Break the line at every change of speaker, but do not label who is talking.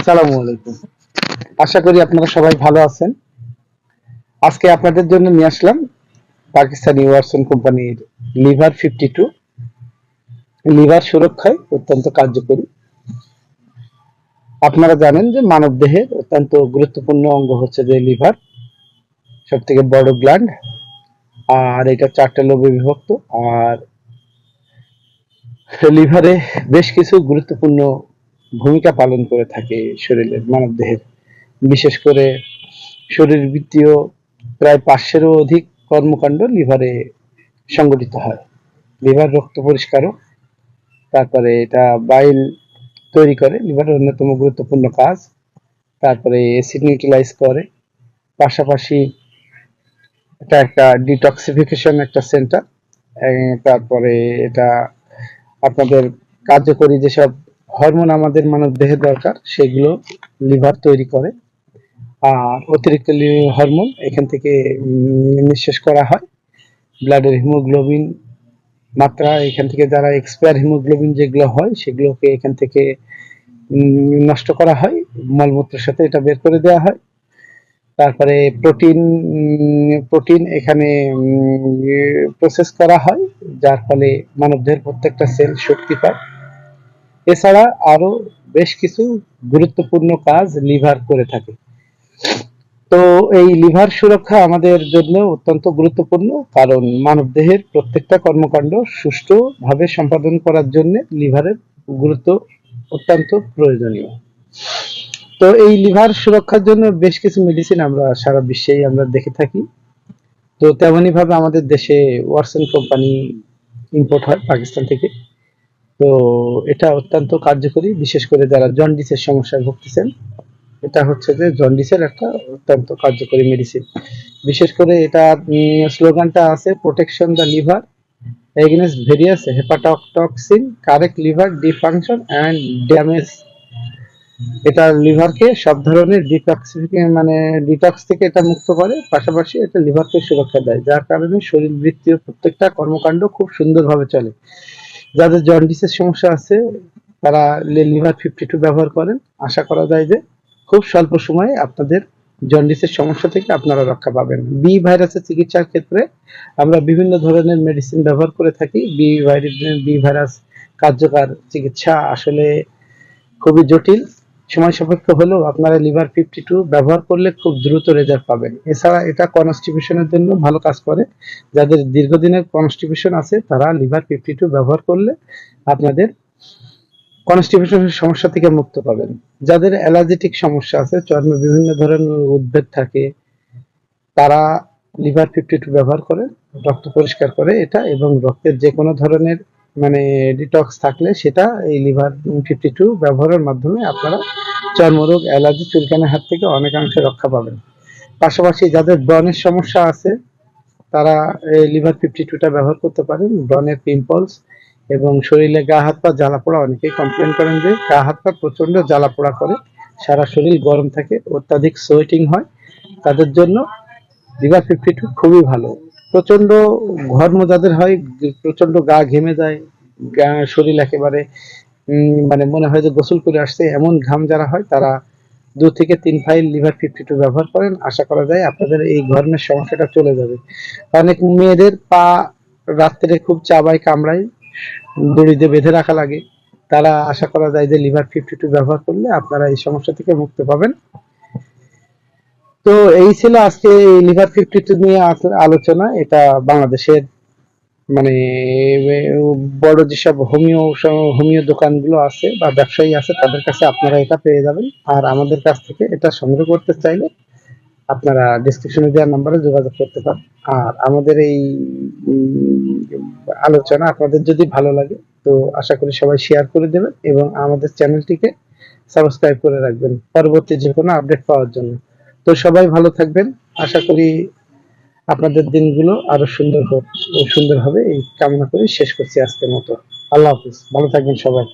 আসসালামু আলাইকুম। আশা করি আপনারা সবাই ভালো আছেন। আজকে আপনাদের জন্য নিয়ে আসলাম পাকিস্তানি ওয়ারসন কোম্পানির লিভার ফিফটি টু লিভার সুরক্ষায় অত্যন্ত কার্যকরী। আপনারা জানেন যে মানব দেহের অত্যন্ত গুরুত্বপূর্ণ অঙ্গ হচ্ছে যে লিভার সব থেকে বড় গ্ল্যান্ড আর এটা চারটা লোবে বিভক্ত। আর লিভারে বেশ কিছু গুরুত্বপূর্ণ ভূমিকা পালন করে থাকে শরীরের মানব দেহের বিশেষ করে শরীরবৃত্তীয় প্রায় পাঁচশোরও অধিক কর্মকাণ্ড লিভারে সংগঠিত হয়। লিভার রক্ত পরিষ্কারক তারপরে এটা বাইল তৈরি করে, লিভারের অন্যতম গুরুত্বপূর্ণ কাজ। তারপরে অ্যাসিড নিউট্রিলাইজ করে। পাশাপাশি এটা একটা ডিটক্সিফিকেশন একটা সেন্টার। তারপরে এটা আপনাদের কার্যকরী যেসব হরমোন আমাদের মানব দেহে দরকার, সেগুলো লিভার তৈরি করে। আর অতিরিক্ত হরমোন এখান থেকে নিঃশেষ করা হয়। ব্লাডের হিমোগ্লোবিন মাত্রা এখান থেকে যারা এক্সপায়ার হিমোগ্লোবিন যেগুলো হয়, সেগুলোকে এখান থেকে নষ্ট করা হয়। মলমূত্রের সাথে এটা বের করে দেওয়া হয়। তারপরে প্রোটিন প্রোটিন এখানে প্রসেস করা হয়, যার ফলে মানবদেহের প্রত্যেকটা সেল শক্তি পায়। এছাড়া আরও বেশ কিছু গুরুত্বপূর্ণ কাজ লিভার করে থাকে। তো এই লিভার সুরক্ষা আমাদের জন্য অত্যন্ত গুরুত্বপূর্ণ, কারণ মানবদেহের প্রত্যেকটা কর্মকাণ্ড সুষ্ঠুভাবে সম্পাদন করার জন্য লিভারের গুরুত্ব অত্যন্ত প্রয়োজনীয়। তো এই লিভার সুরক্ষার জন্য বেশ কিছু মেডিসিন আমরা সারা বিশ্বেই আমরা দেখে থাকি। তো তেমনি ভাবে আমাদের দেশে ওয়ারসন কোম্পানি ইম্পোর্ট হয় পাকিস্তান থেকে। তো এটা অত্যন্ত কার্যকরী, বিশেষ করে যারা জন্ডিসের সমস্যায় ভুগতেছেন। এটা হচ্ছে যে জন্ডিসের একটা অত্যন্ত কার্যকরী মেডিসিন বিশেষ করে এটা স্লোগানটা আছে protection the liver against various hepatotoxin correct liver dysfunction and damage এটা লিভারকে সব ধরনের ডিটক্সিফিকে মানে ডিটক্স থেকে এটা মুক্ত করে, পাশাপাশি এটা লিভারকে সুরক্ষা দেয়। যার কারণে শরীর বৃত্তীয় প্রত্যেকটা কর্মকাণ্ড খুব সুন্দরভাবে চলে। যাদের জন্ডিসের সমস্যা আছে, তারা লিভার ফিফটি টু ব্যবহার করেন। আশা করা যায় যে খুব স্বল্প সময়ে আপনাদের জন্ডিসের সমস্যা থেকে আপনারা রক্ষা পাবেন। বি ভাইরাসের চিকিৎসার ক্ষেত্রে আমরা বিভিন্ন ধরনের মেডিসিন ব্যবহার করে থাকি। বি ভাইরাস বি ভাইরাস কার্যকর চিকিৎসা আসলে খুবই জটিল। সময় সাপেক্ষ হলেও আপনারা লিভার ফিফটি টু ব্যবহার করলে খুব দ্রুত রেজাল্ট পাবেন। এছাড়া এটা কনস্টিপেশনের জন্য ভালো কাজ করে। যাদের দীর্ঘদিনের কনস্টিপেশন আছে, তারা লিভার ফিফটি টু ব্যবহার করলে আপনাদের কনস্টিপেশনের সমস্যা থেকে মুক্ত পাবেন। যাদের অ্যালার্জেটিক সমস্যা আছে, চর্মে বিভিন্ন ধরনের উদ্ভেদ থাকে, তারা লিভার ফিফটি টু ব্যবহার করে, রক্ত পরিষ্কার করে এটা এবং রক্তের যে কোনো ধরনের মানে ডিটক্স থাকলে সেটা এই লিভার ফিফটি টু ব্যবহারের মাধ্যমে আপনারা চর্মরোগ, অ্যালার্জি চুলকানের হাত থেকে অনেকাংশে রক্ষা পাবেন। পাশাপাশি যাদের ব্রণের সমস্যা আছে, তারা এই লিভার ফিফটি টুটা ব্যবহার করতে পারেন। ব্রণের পিম্পলস এবং শরীরে গা, হাত, পা, জ্বালা পোড়া অনেকেই কমপ্লেন করেন যে গা, হাত, পা প্রচণ্ড জ্বালা পোড়া করে। সারা শরীর গরম থাকে, অত্যাধিক সোয়েটিং হয়। তাদের জন্য লিভার ফিফটি টু খুবই ভালো। প্রচণ্ড ঘর্ম যাদের হয় প্রচণ্ড গা ঘেমে যায়, গা, শরীর একেবারে মানে মনে হয় যে গোসল করে আসছে, এমন ঘাম যারা হয়, তারা দু থেকে তিন ফাইল লিভার ফিফটি টু ব্যবহার করেন। আশা করা যায় আপনাদের এই ঘর্মের সমস্যাটা চলে যাবে। অনেক মেয়েদের পা রাত্রে খুব চাবায়, কামড়ায়, দড়িতে বেঁধে রাখা লাগে। তারা আশা করা যায় যে লিভার ফিফটি টু ব্যবহার করলে আপনারা এই সমস্যা থেকে মুক্তি পাবেন। তো এই ছিল আজকে লিভার ফিফটি টু নিয়ে আলোচনা। এটা বাংলাদেশের মানে বড় যেসব হোমিও হোমিও দোকানগুলো আছে বা ব্যবসায়ী আছে, তাদের কাছে আপনারা এটা পেয়ে যাবেন। আর আমাদের কাছ থেকে এটা সংগ্রহ করতে চাইলে আপনারা ডিসক্রিপশনে দেওয়া নাম্বারে যোগাযোগ করতে পারেন। আর আমাদের এই আলোচনা আপনাদের যদি ভালো লাগে, তো আশা করি সবাই শেয়ার করে দেবেন এবং আমাদের চ্যানেলটিকে সাবস্ক্রাইব করে রাখবেন। পরবর্তী যে কোনো আপডেট পাওয়ার জন্য। তো সবাই ভালো থাকবেন। আশা করি আপনাদের দিনগুলো আরও সুন্দর হোক, সুন্দর হবে। এই কামনা করে শেষ করছি আজকের মতো। আল্লাহ হাফিজ। ভালো থাকবেন সবাই।